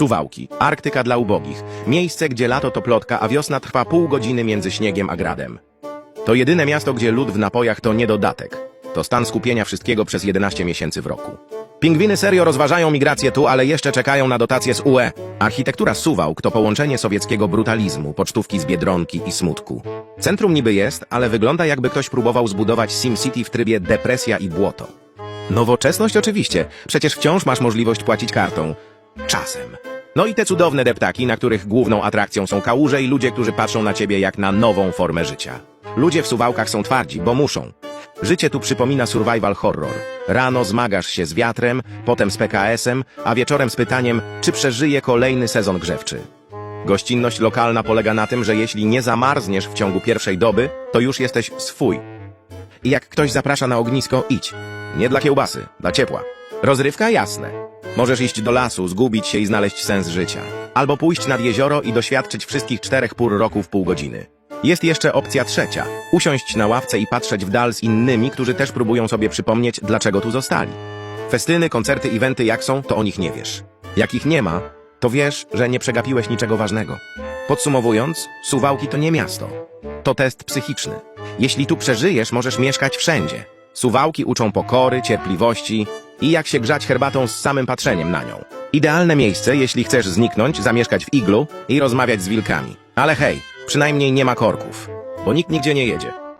Suwałki. Arktyka dla ubogich. Miejsce, gdzie lato to plotka, a wiosna trwa pół godziny między śniegiem a gradem. To jedyne miasto, gdzie lód w napojach to nie dodatek. To stan skupienia wszystkiego przez 11 miesięcy w roku. Pingwiny serio rozważają migrację tu, ale jeszcze czekają na dotacje z UE. Architektura Suwałk to połączenie sowieckiego brutalizmu, pocztówki z Biedronki i smutku. Centrum niby jest, ale wygląda jakby ktoś próbował zbudować SimCity w trybie depresja i błoto. Nowoczesność oczywiście, przecież wciąż masz możliwość płacić kartą. Czasem. No i te cudowne deptaki, na których główną atrakcją są kałuże i ludzie, którzy patrzą na ciebie jak na nową formę życia. Ludzie w suwałkach są twardzi, bo muszą. Życie tu przypomina survival horror. Rano zmagasz się z wiatrem, potem z PKS-em, a wieczorem z pytaniem, czy przeżyje kolejny sezon grzewczy. Gościnność lokalna polega na tym, że jeśli nie zamarzniesz w ciągu pierwszej doby, to już jesteś swój. I jak ktoś zaprasza na ognisko, idź. Nie dla kiełbasy, dla ciepła. Rozrywka jasne. Możesz iść do lasu, zgubić się i znaleźć sens życia. Albo pójść nad jezioro i doświadczyć wszystkich czterech pór roku w pół godziny. Jest jeszcze opcja trzecia. Usiąść na ławce i patrzeć w dal z innymi, którzy też próbują sobie przypomnieć, dlaczego tu zostali. Festyny, koncerty, eventy jak są, to o nich nie wiesz. Jak ich nie ma, to wiesz, że nie przegapiłeś niczego ważnego. Podsumowując, Suwałki to nie miasto. To test psychiczny. Jeśli tu przeżyjesz, możesz mieszkać wszędzie. Suwałki uczą pokory, cierpliwości i jak się grzać herbatą z samym patrzeniem na nią. Idealne miejsce, jeśli chcesz zniknąć, zamieszkać w iglu i rozmawiać z wilkami. Ale hej, przynajmniej nie ma korków, bo nikt nigdzie nie jedzie.